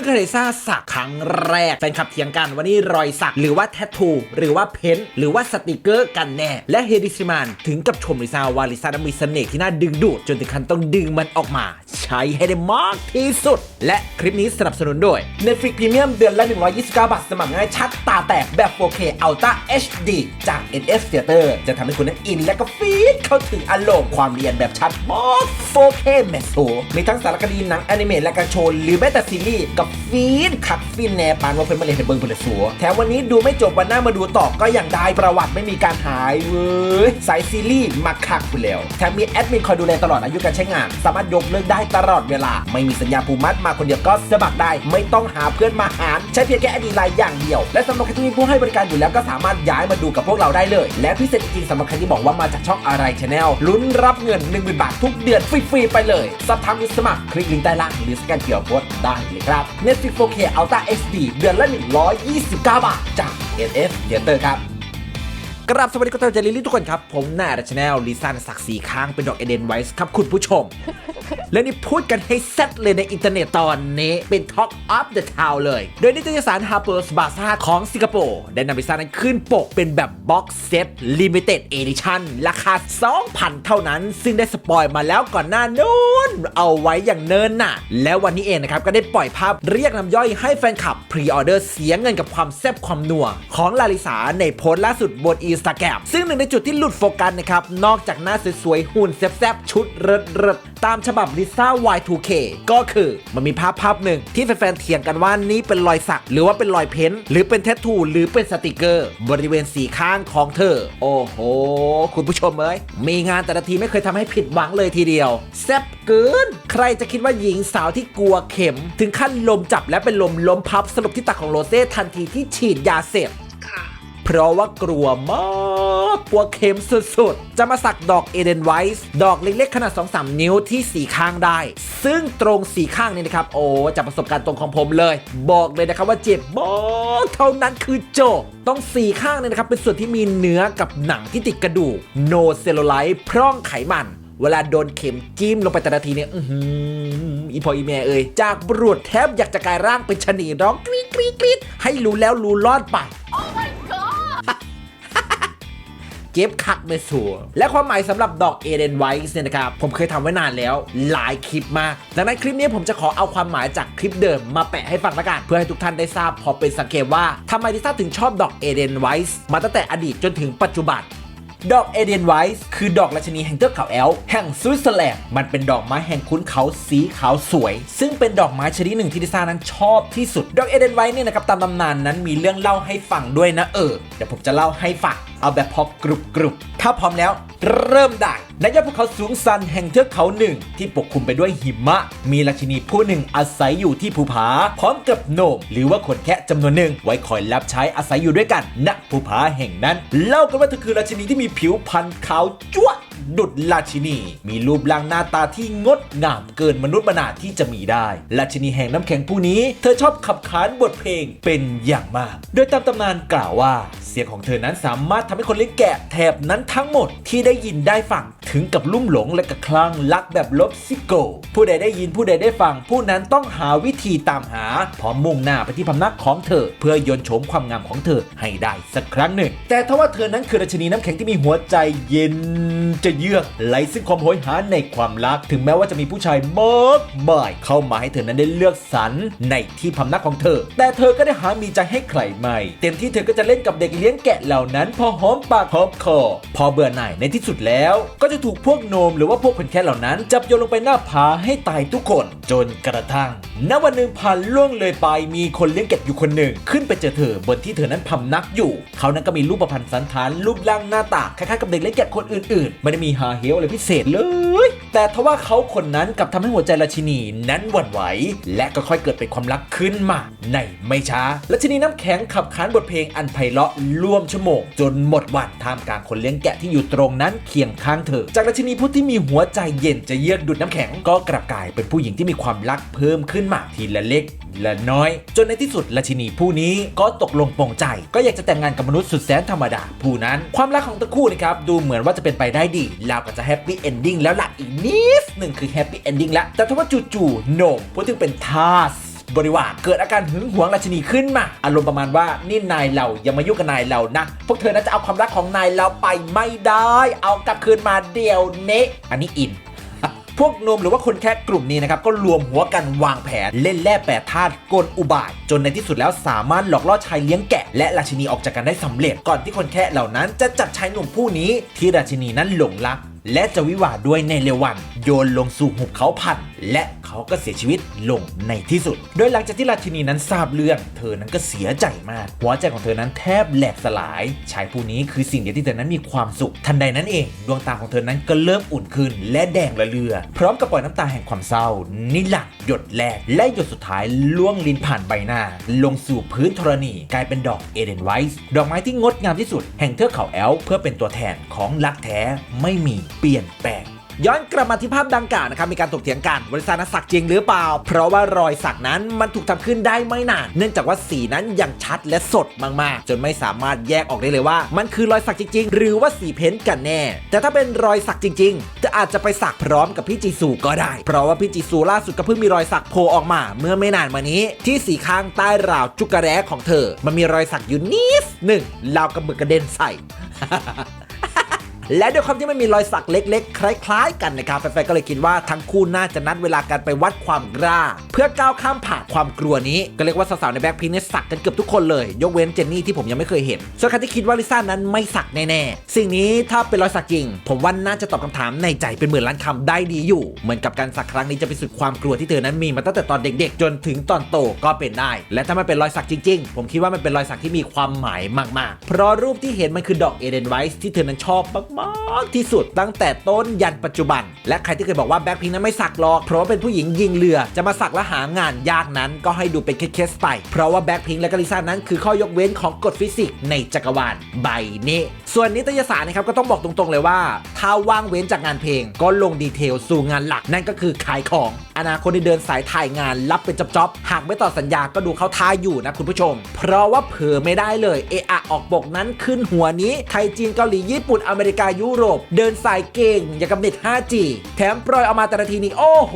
พิ่งเคยทราบสักครั้งแรกแฟนคลับเถียงกันว่านี่รอยสักหรือว่าแทททูหรือว่าเพ้นท์หรือว่าสติกเกอร์กันแน่ และเฮดิซิมานถึงกับชมลิซ่าว่าลิซ่านั้นมีเสน่ห์ที่น่าดึงดูด จนถึงขั้นต้องดึงมันออกมา ใช้ให้ได้มากที่สุด และคลิปนี้สนับสนุนโดย Netflix Premium เดือนละ 129 บาทสมัครง่ายชัดตาแตกแบบ 4K Ultra HD จาก NF Theater จะทำให้คุณนั้นอินและก็ฟีดเข้าถึงอารมณ์ความเรียนแบบชัดมาก 4K แมสโซมีทั้งสารคดีหนังแอนิเมตและการโชว์หรือแม้แต่ซีรีส์กับฟีดคักฟินแนปานว่าเป็นมาเลยในเบิงเพลสัวแถมวันนี้ดูไม่จบวันหน้ามาดูต่อก็อยังได้ประวัติไม่มีการหายเว้ยสายซีรีส์มาคักไปแล้วแถมมีแอดมินคอยดูแลตลอดอายุการใช้งาน สามารถยกเลิกได้ตลอดเวลา ไม่มีสัญญาผูกมัดมาคนเดียวก็สมัครได้ ไม่ต้องหาเพื่อนมาหาร ใช้เพียงแค่อดีไลน์อย่างเดียว และสำหรับใครที่มีผู้ให้บริการอยู่แล้วก็สามารถย้ายมาดูกับพวกเราได้เลย และพิเศษจริงสำหรับใครที่บอกว่ามาจากช่องอะไรชาแนลลุ้นรับเงิน 1 0,000 บาททุกเดือนฟรีๆไปเลยสอบถามหรือสมัครคลิกลิงก์ใต้ล่างหรือสแกนเคียร์โค้ดได้เลยครับ Netflix 4K Ultra HD เดือนละ 129 บาทจาก NF Theater ครับ กราบสวัสดีคุณเจ้าเจลิลี่ทุกคนครับ ผมนายรัชแนลลิซ่าสักสีข้างเป็นดอกเอเดนไวส์ครับคุณผู้ชม และนี่พูดกันให้เซตเลยในอินเทอร์เน็ตตอนนี้ เป็น Talk of the Town เลย โดยนิตยสาร Harper's Bazaar ของสิงคโปร์ได้นำลิซ่านั้นขึ้นปกเป็นแบบบ็อกเซต Limited Edition ราคา 2,000 เท่านั้น ซึ่งได้สปอยมาแล้วก่อนหน้านู้นเอาไว้อย่างเนินน่ะ แล้ววันนี้เองนะครับก็ได้ปล่อยภาพเรียกน้ำย่อยให้แฟนคลับพรีออเดอร์เสียเงินกับความแซ่บความนัวของลาลิสาในโพสต์ล่าสุดบนอินสตาแกรซึ่งหนึ่งในจุดที่หลุดโฟกัสนะครับ นอกจากหน้าสวยๆ หุ่นแซ่บๆ ชุดเริดๆ ตามฉบับลิซ่า Y2K ก็คือมันมีภาพภาพหนึ่งที่แฟนๆเถียงกันว่านี้เป็นรอยสัก หรือว่าเป็นรอยเพ้นท์หรือเป็นแทททูหรือเป็นสติกเกอร์ บริเวณสีข้างของเธอ โอ้โห คุณผู้ชมเอ้ยมีงานแต่ละทีไม่เคยทำให้ผิดหวังเลยทีเดียวแซ่บเกิน ใครจะคิดว่าหญิงสาวที่กลัวเข็ม ถึงขั้นลมจับและเป็นลมล้มพับสลบที่ตักของโรเซ่ทันทีที่ฉีดยาเสพ เพราะว่ากลัวมากกลัวเข็มสุดๆ จะมาสักดอกเอเดนไวส์ดอกเล็กๆ ขนาด 2-3 นิ้วที่สีข้างได้ ซึ่งตรงสีข้างนี่นะครับ โอ้จากประสบการณ์ตรงของผมเลย บอกเลยนะครับว่าเจ็บมากเท่านั้นคือโจบต้องสีข้างเนี่ยนะครับ เป็นส่วนที่มีเนื้อกับหนังที่ติดกระดูกโนเซล l ไลท์พร่องไขมันเวลาโดนเข็มจิ้มลงไปแต่ละทีเนี่ยอืออีพออีแม่เอ่ยจากบรวดแทบอยากจะกลายร่างเป็นชนีร้องกรี๊ดกรี๊ดกรี๊ดให้รู้แล้วรู้รอดไป เจ็บคักไม่สัวและความหมายสำหรับดอกเอเดนไวส์เนี่ยนะครับ ผมเคยทำไว้นานแล้วหลายคลิปมากดังนั้นคลิปนี้ผมจะขอเอาความหมายจากคลิปเดิมมาแปะให้ฟังละกัน เพื่อให้ทุกท่านได้ทราบพอเป็นสังเกตว่าทำไมลิซ่าถึงชอบดอกเอเดนไวส์มาตั้งแต่อดีตจนถึงปัจจุบันดอกเอเดนไวส์คือดอกราชินีแห่งเทือกเขาแอล แห่งสวิตเซอร์แลนด์มันเป็นดอกไม้แห่งคุ้นเขาสีขาวสวย ซึ่งเป็นดอกไม้ชนิดหนึ่งที่ลิซ่านั้นชอบที่สุด ดอกเอเดนไวส์เนี่ยนะครับตามตำนานนั้นมีเรื่องเล่าให้ฟังด้วยนะเออเดี๋ยวผมจะเล่าให้ฟัง เอาแบบพอกรุบกรุบถ้าพร้อมแล้วเริ่มได้ในยอดภูเขาสูงสันแห่งเทือกเขาหนึ่ง ที่ปกคลุมไปด้วยหิมะ มีราชินีผู้หนึ่งอาศัยอยู่ที่ภูผา พร้อมกับโหนมหรือว่าขนแคะจำนวนหนึ่ง ไว้คอยรับใช้อาศัยอยู่ด้วยกันณภูผาแห่งนั้น เล่ากันว่าเธอคือราชินีที่มีผิวพรรณขาวจ้วะ ดุดราชินี มีรูปร่างหน้าตาที่งดงามเกินมนุษย์มนาที่จะมีได้ ราชินีแห่งน้ำแข็งผู้นี้ เธอชอบขับขานบทเพลงเป็นอย่างมาก โดยตามตำนานกล่าวว่า เสียงของเธอนั้นสามารถทำให้คนเลี้ยงแกะแถบนั้นทั้งหมดที่ได้ยินได้ฟัง ถึงกับลุ่มหลงและกระคลั่งรักแบบลบซิโก ผู้ใดได้ยินผู้ใดได้ฟัง ผู้นั้นต้องหาวิธีตามหา พร้อมมุ่งหน้าไปที่พำนักของเธอ เพื่อยนโฉมความงามของเธอให้ได้สักครั้งหนึ่ง แต่ทว่าเธอนั้นคือราชินีน้ำแข็งที่มีหัวใจเย็นจะเยือกไหลซึ่งความโหยหาในความรัก ถึงแม้ว่าจะมีผู้ชายมากมายเข้ามาให้เธอนั้นได้เลือกสรรในที่พำนักของเธอ แต่เธอก็ได้หามีใจให้ใครไม่ เต็มที่เธอก็จะเล่นกับเด็กเลี้ยงแกะเหล่านั้น พอหอมปากหอมคอ พอเบื่อหน่ายในที่สุดแล้ว ก็จะถูกพวกโนมหรือว่าพวกคนแค่เหล่านั้น จับโยนลงไปหน้าผาให้ตายทุกคนจนกระทั่งณวันหนึ่งผ่านล่วงเลยไปมีคนเลี้ยงแกะอยู่คนหนึ่ง ขึ้นไปเจอเธอบนที่เธอนั้นพำนักอยู่ เขานั้นก็มีรูปพรรณสันฐานรูปร่างหน้าตาคล้ายๆกับเด็กเลี้ยงแกะคนอื่นๆไม่ได้มีหาเหวอะไรพิเศษเลย แต่ทว่าเขาคนนั้นกลับทำให้หัวใจราชินีนั้นหวั่นไหว และก็ค่อยเกิดเป็นความรักขึ้นมา ในไม่ช้าราชินีน้ำแข็งขับขานบทเพลงอันไพเราะร่วมชั่วโมงจนหมดวันท่ามกลางคนเลี้ยงแกะที่อยู่ตรงนั้นเคียงข้างเธอจากราชินีผู้ที่มีหัวใจเย็นจะเยือกดุดน้ำแข็ง ก็กลับกลายเป็นผู้หญิงที่มีความรักเพิ่มขึ้นมาทีละเล็กและน้อย จนในที่สุดราชินีผู้นี้ก็ตกลงปลงใจ ก็อยากจะแต่งงานกับมนุษย์สุดแสนธรรมดา ผู้นั้น ความรักของทั้งคู่นะครับดูเหมือนว่าจะเป็นไปได้ดีแล้วก็จะแฮปปี้เอนดิ้งแล้วล่ะอีกนิดหนึ่งคือแฮปปี้เอนดิ้งแล้วแต่ถ้าว่าจู่ๆโหนมผู้ที่เป็นทาส บริวารเกิดอาการหึงหวงราชินีขึ้นมา อารมณ์ประมาณว่านี่นายเราอย่ามายุ่งกับนายเรานะ พวกเธอน่าจะเอาความรักของนายเราไปไม่ได้ เอากลับคืนมาเดี๋ยวนี้อันนี้อินพวกหนมหรือว่าคนแค่กลุ่มนี้นะครับ ก็รวมหัวกันวางแผนเล่นแร่แปรธาตุกลอุบาย จนในที่สุดแล้วสามารถหลอกล่อชายเลี้ยงแกะ และราชินีออกจากกันได้สำเร็จ ก่อนที่คนแค่เหล่านั้นจะจับชายหนุ่มผู้นี้ที่ราชินีนั้นหลงรักและจะวิวาด้วยในเร็ววัน โยนลงสู่หุบเขาพันและ เขาก็เสียชีวิตลงในที่สุด โดยหลังจากที่ราชินีนั้นทราบเรื่อง เธอนั้นก็เสียใจมาก หัวใจของเธอนั้นแทบแหลกสลาย ชายผู้นี้คือสิ่งเดียวที่เธอนั้นมีความสุข ทันใดนั้นเอง ดวงตาของเธอนั้นก็เริ่มอุ่นขึ้น และแดงระเรือ พร้อมกับปล่อยน้ำตาแห่งความเศร้านิหลังหยดแรกและหยดสุดท้ายล่วงลินผ่านใบหน้า ลงสู่พื้นธรณี กลายเป็นดอกเอเดนไวส์ดอกไม้ที่งดงามที่สุด แห่งเทือกเขาแอลเพื่อเป็นตัวแทนของรักแท้ไม่มีเปลี่ยนแปลง ย้อนกลับมาที่ภาพดังกล่าวนะครับมีการถกเถียงกันบริษัทนั้นสักจริงหรือเปล่า เพราะว่ารอยสักนั้นมันถูกทำขึ้นได้ไม่นาน เนื่องจากว่าสีนั้นยังชัดและสดมากๆ จนไม่สามารถแยกออกได้เลยว่า มันคือรอยสักจริง ๆ หรือว่าสีเพ้นท์กันแน่ แต่ถ้าเป็นรอยสักจริง ๆ จะอาจจะไปสักพร้อมกับพี่จีซูก็ได้ เพราะว่าพี่จีซูล่าสุดก็เพิ่งมีรอยสักโผล่ออกมา เมื่อไม่นานมานี้ ที่สีข้างใต้ราวจุกกระแร้ของเธอ มันมีรอยสักอยู่นิดหนึ่งราวกับหมึกกระเด็นใส่ และด้วยความที่ไม่มีรอยสักเล็กๆ คล้าย ๆ กันนะครับแฟนๆก็เลยคิดว่าทั้งคู่น่าจะนัดเวลากันไปวัดความกล้า เพื่อก้าวข้ามผ่านความกลัวนี้ ก็เรียกว่าสาวๆในแบ็คพิงเนี่ยสักกันเกือบทุกคนเลย ยกเว้นเจนนี่ที่ผมยังไม่เคยเห็นส่วนใครที่คิดว่าลิซ่านั้นไม่สักแน่ๆสิ่งนี้ถ้าเป็นรอยสักจริง ผมว่าน่าจะตอบคำถามในใจเป็นหมื่นล้านคำได้ดีอยู่ เหมือนกับการสักครั้งนี้จะไปสุดความกลัวที่เธอนั้นมีมาตั้งแต่ตอนเด็ก ๆ จนถึงตอนโตก็เป็นได้ และถ้ามันเป็นรอยสักจริง ๆ ผมคิดว่ามันเป็นรอยสักที่มีความหมายมากๆ เพราะรูปที่เห็นมันคือดอกเอเดนไวส์ที่เธอนั้นชอบมากๆที่สุดตั้งแต่ต้นยันปัจจุบัน และใครที่เคยบอกว่าแบ็คพิงนั้นไม่สักหรอกเพราะาเป็นผู้หญิงยิงเรือจะมาสักและหางานยากนั้นก็ให้ดูเป็นเคสๆไป เพราะว่าแบ็คพิงและก็ลิซ่านั้นคือข้อยกเว้นของกฎฟิสิกส์ในจักรวาลใบนี้ส่วนนิตยสารนะครับก็ต้องบอกตรงๆเลยว่าถ้าว่างเว้นจากงานเพลง ก็ลงดีเทลสู่งานหลักนั่นก็คือขายของ อนาคตที่เดินสายถ่ายงานรับเป็นจ็อบๆหากไม่ต่อสัญญาก็ดูเข้าท่าอยู่นะคุณผู้ชม เพราะว่าเผลอไม่ได้เลยเอะอะออกปกนั้นขึ้นหัวนี้ไทยจีนเกาหลีญี่ปุ่นอเมริกายุโรป เดินสายเก่งอย่างกับเน็ต 5G แถมปล่อยออกมาแต่ละทีนี้โอ้โห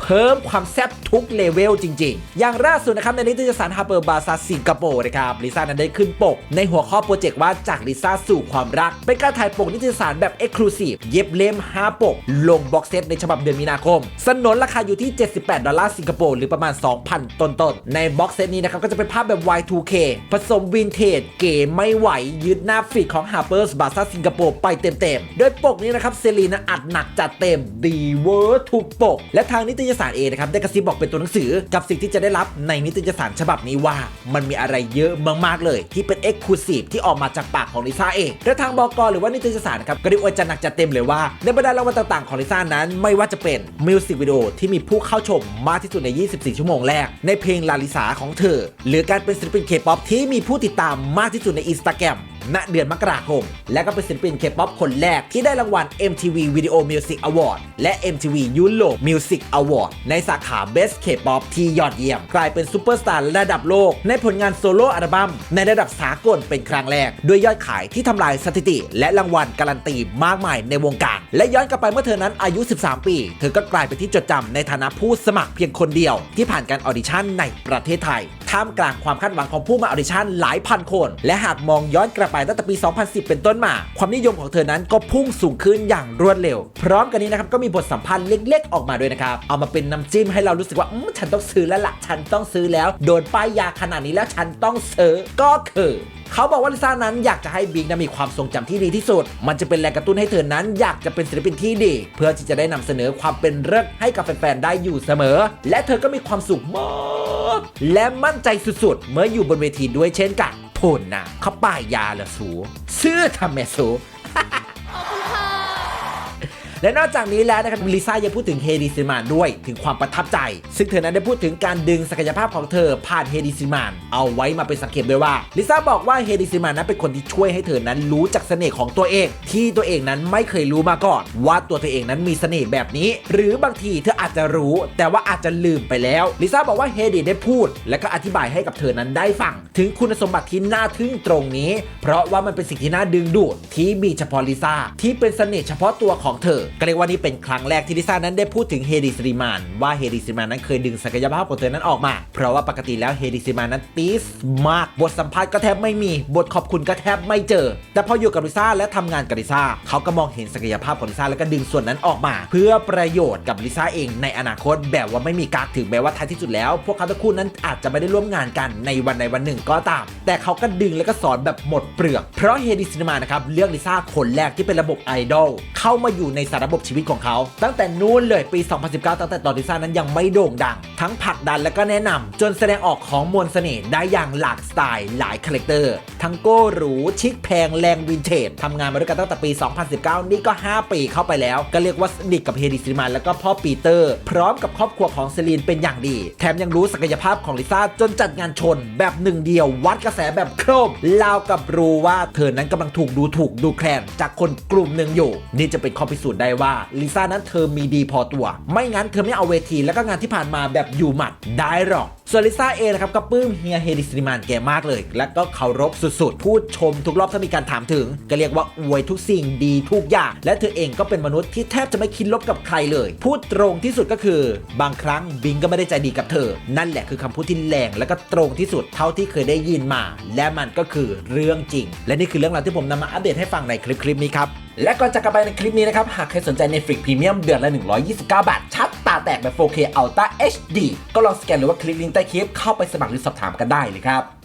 เพิ่มความแซ่บทุกเลเวลจริง ๆ อย่างล่าสุดนะครับในนิตยสารฮาเปอร์บาซาสิงคโปร์นะครับลิซ่านั้นได้ขึ้นปก ในหัวข้อโปรเจกต์ว่าจากลิซ่าสู่ความรัก เป็นการถ่ายปกนิตยสารแบบเอ็กซ์คลูซีฟเย็บเล่ม5ปก ลงบ็อกเซตในฉบับเดือนมีนาคม สนนราคาอยู่ที่ 78 ดอลลาร์สิงคโปร์หรือประมาณ 2,000 ต้นๆในบ็อกเซตนี้นะครับก็จะเป็นภาพแบบ Y2K ผสมวินเทจเก๋ไม่ไหวยึดหน้าฟีดของ Harper's Bazaar สิงคโปร์ไปเต็มๆ โดยปกนี้นะครับเซรีนะอัดหนักจัดเต็มดีเวอร์ทุกปก และทางนิตยสารเอนะครับได้กระซิบบอกเป็นตัวหนังสือกับสิ่งที่จะได้รับในนิตยสารฉบับนี้ว่า มันมีอะไรเยอะมากๆเลย ที่เป็นเอ็กซ์คลูซีฟที่ออกมาจากปากของลิซ่าเองและทางบกหรือว่านิตยสารนะครับก็ได้อวยจัดหนักจัดเต็มเลยว่าในบรรดารางวัลต่างๆของลิซ่านั้น ไม่ว่าจะเป็นมิวสิกวิดีโอที่มีผู้เข้าชมมากที่สุดใน 24 ชั่วโมงแรก ในเพลงลาลิสาของเธอ หรือการเป็นศิลปินเคป๊อปที่มีผู้ติดตามมากที่สุดในอินสตาแกรม ณเดือนมกราคม และก็เป็นศิลปินเคป๊อปคนแรกที่ได้รางวัล MTV Video Music Award และ MTV Europe Music Award ในสาขา Best K-pop ที่ยอดเยี่ยม กลายเป็นซูเปอร์สตาร์ระดับโลก ในผลงานโซโล่อัลบั้มในระดับสากลเป็นครั้งแรก ด้วยยอดขายที่ทำลายสถิติ และรางวัลการันตีมากมายในวงการ และย้อนกลับไปเมื่อเธอนั้นอายุ 13 ปี เธอก็กลายเป็นที่จดจำในฐานะผู้สมัครเพียงคนเดียว ที่ผ่านการออดิชั่นในประเทศไทย ท่ามกลางความคาดหวังของผู้มาออดิชั่นหลายพันคน และหากมองย้อนกลับไปตั้งแต่ปี 2010 เป็นต้นมา ความนิยมของเธอนั้นก็พุ่งสูงขึ้นอย่างรวดเร็ว พร้อมกันนี้นะครับก็มีบทสัมพันธ์เล็กๆ ออกมาด้วยนะครับ เอามาเป็นน้ำจิ้มให้เรารู้สึกว่าอืมฉันต้องซื้อแล้วละฉันต้องซื้อแล้ว โดนป้ายยาขนาดนี้แล้วฉันต้องซื้อก็คือเขาบอกว่าลิซ่านั้นอยากจะให้บิ๊กนั้นมีความทรงจำที่ดีที่สุด มันจะเป็นแรงกระตุ้นให้เธอนั้นอยากจะเป็นศิลปินที่ดี เพื่อที่จะได้นำเสนอความเป็นเลิศให้กับแฟนๆได้อยู่เสมอ และเธอก็มีความสุขมากและมั่นใจสุดๆ เมื่ออยู่บนเวทีด้วยเช่นกันผลนะเขาป้ายยาเหรอสูซื้อทำแม่สู และนอกจากนี้แล้วนะครับลิซ่ายังพูดถึงเฮดิซิมานด้วยถึงความประทับใจ ซึ่งเธอนั้นได้พูดถึงการดึงศักยภาพของเธอผ่านเฮดิซิมานเอาไว้มาเป็นสังเกตด้วยว่าลิซ่าบอกว่าเฮดิซิมานนั้นเป็นคนที่ช่วยให้เธอนั้นรู้จักเสน่ห์ของตัวเอง ที่ตัวเองนั้นไม่เคยรู้มาก่อน ว่าตัวเธอเองนั้นมีเสน่ห์แบบนี้ หรือบางทีเธออาจจะรู้ แต่ว่าอาจจะลืมไปแล้วลิซ่าบอกว่าเฮดิได้พูด และก็อธิบายให้กับเธอนั้นได้ฟัง ถึงคุณสมบัติที่น่าทึ่งตรงนี้ เพราะว่ามันเป็นสิ่งที่น่าดึงดูดที่มีเฉพาะลิซ่าที่เป็นเสน่ห์เฉพาะตัวของเธอก็เรียกว่านี่เป็นครั้งแรกที่ลิซ่านั้นได้พูดถึงเฮดิสริมานว่าเฮดิสริมานนั้นเคยดึงศักยภาพของเธอนั้นออกมา เพราะว่าปกติแล้วเฮดิสริมานนั้นตีสมากบทสัมภาษณ์ก็แทบไม่มีบทขอบคุณก็แทบไม่เจอ แต่พออยู่กับลิซ่าและทำงานกับลิซ่าเขาก็มองเห็นศักยภาพของลิซ่าแล้วก็ดึงส่วนนั้นออกมา เพื่อประโยชน์กับลิซ่าเองในอนาคตแบบว่าไม่มีกักถึงแม้ว่าท้ายที่สุดแล้ว พวกเขาทั้งคู่นั้นอาจจะไม่ได้ร่วมงานกันในวันใดวันหนึ่งก็ตาม แต่เขาก็ดึงแล้วก็สอนแบบหมดเปลือก เพราะเฮดิซิมานะครับเลือกลิซ่าคนแรกที่เป็นระบบไอดอลเข้ามาอยู่ในสารระบบชีวิตของเขา ตั้งแต่นู้นเลยปี 2019 ตั้งแต่ตอนลิซ่านั้นยังไม่โด่งดัง ทั้งผลักดันและก็แนะนำจนแสดงออกของมวลเสน่ห์ได้อย่างหลากสไตล์หลายคาแรคเตอร์ ทั้งโก้หรูชิคแพงแรงวินเทจทำงานมาด้วยกันตั้งแต่ปี 2019 นี่ก็ 5 ปีเข้าไปแล้ว ก็เรียกว่าสนิทกับเฮดิซิมาแล้วก็พ่อปีเตอร์ พร้อมกับครอบครัวของเซลีนเป็นอย่างดี แถมยังรู้ศักยภาพของลิซ่าจนจัดงานชน แบบหนึ่งเดียววัดกระแสแบบโครบลาวกับรู้ว่าเธอนั้นกำลังถูกดูถูกดูแคลนจากคนกลุ่มหนึ่งอยู่ นี่จะเป็นข้อพิสูจน์ได้ว่าลิซ่านั้นเธอมีดีพอตัว ไม่งั้นเธอไม่เอาเวทีแล้วก็งานที่ผ่านมาแบบอยู่หมัดได้หรอก ส่วนลิซ่าเองนะครับก็ปลื้มเฮียเฮดิสริมานแกมากเลย และก็เคารพสุดๆ พูดชมทุกรอบถ้ามีการถามถึง ก็เรียกว่าอวยทุกสิ่งดีทุกอย่าง และเธอเองก็เป็นมนุษย์ที่แทบจะไม่คิดลบกับใครเลย พูดตรงที่สุดก็คือบางครั้งบิงก็ไม่ได้ใจดีกับเธอ นั่นแหละคือคำพูดที่แรงและก็ตรงที่สุดเท่าที่เคยได้ยินมา และมันก็คือเรื่องจริง และนี่คือเรื่องราวที่ผมนำมาอัปเดตให้ฟังในคลิปคลิปนี้ครับและก่อนจะกลับไปในคลิปนี้นะครับหากใครสนใจ Netflix Premium เดือนละ 129 บาทชัดตาแตกแบบ 4K Ultra HD ก็ลองสแกนหรือว่าคลิกลิงก์ใต้คลิปเข้าไปสมัครหรือสอบถามกันได้เลยครับ